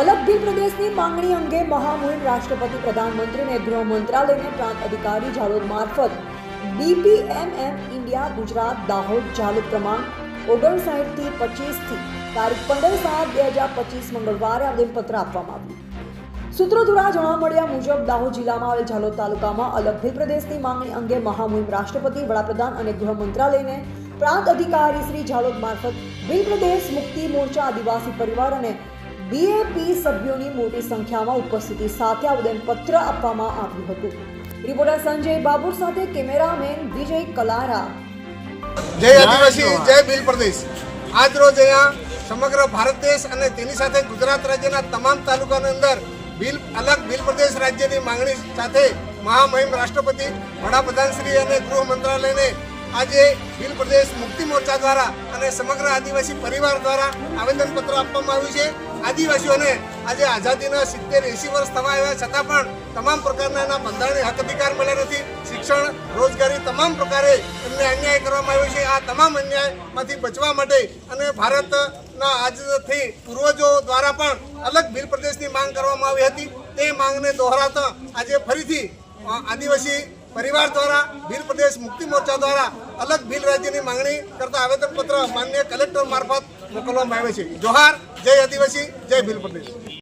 અલગ પ્રદેશની માંગણી અંગે મહામુહિમ રાષ્ટ્રપતિ પ્રધાનમંત્રી અને ગૃહ મંત્રાલયને પ્રાંત અધિકારી ઝાલોદ મારફત બીપીએમએમ ઇન્ડિયા ગુજરાત દાહોદ ઝાલોદ ક્રમાંક ઓગણસાઠથી પચીસથી તારીખ પંદર સાત બે હજાર પચીસ મંગળવારે આવેદનપત્ર આપવામાં આવ્યું. સૂત્રો દ્વારા જાણવા મળ્યા મુજબ દાહોદ જિલ્લામાં આવેલ ઝાલોદ તાલુકામાં અલગ ભીલ પ્રદેશની માંગણી અંગે મહામુહિમ રાષ્ટ્રપતિ, વડાપ્રધાન અને ગૃહ મંત્રાલયને પ્રાંત અધિકારી શ્રી ઝાલોદ મારફત ભીલ પ્રદેશ મુક્તિ મોરચા આદિવાસી પરિવાર અને બીએપી સભ્યોની મોટી સંખ્યામાં ઉપસ્થિતિ સાથે આવેદનપત્ર આપવામાં આવ્યું હતું. રિપોર્ટર સંજય બાબુર સાથે કેમેરામેન વિજય કલારા. જય આદિવાસી, જય ભીલ પ્રદેશ. આજ રોજ અહીંયા સમગ્ર ભારત દેશ અને તેની સાથે ગુજરાત રાજ્યના તમામ તાલુકાની અંદર ભીલ, અલગ ભીલ પ્રદેશ રાજ્યની માંગણી સાથે મહામહિમ રાષ્ટ્રપતિ વડાપ્રધાન શ્રી અને ગૃહ મંત્રાલયને આજે ભીલ પ્રદેશ મુક્તિ મોરચા દ્વારા અને સમગ્ર આદિવાસી પરિવાર દ્વારા આવેદનપત્ર આપવામાં આવ્યું છે. આદિવાસીઓને આજે આઝાદીના સિત્તેર, એંસી વર્ષ થવા આવ્યા છતાં પણ તમામ પ્રકારના એના બંધારણીય હક અધિકાર મળ્યા નથી. શિક્ષણ, રોજગારી તમામ પ્રકારે એમને અન્યાય કરવામાં આવ્યો છે. આ તમામ અન્યાયમાંથી બચવા માટે અને ભારતના આજથી પૂર્વજો દ્વારા પણ અલગ ભીલ પ્રદેશની માંગ કરવામાં આવી હતી. તે માંગને દોહરાતા આજે ફરીથી આદિવાસી પરિવાર દ્વારા, ભીલ પ્રદેશ મુક્તિ મોરચા દ્વારા અલગ ભીલ રાજ્યની માંગણી કરતા આવેદનપત્ર માન્ય કલેક્ટર મારફત મોકલવામાં આવે છે. જોહાર જય આદિવાસી જય ભીલ પ્રદેશ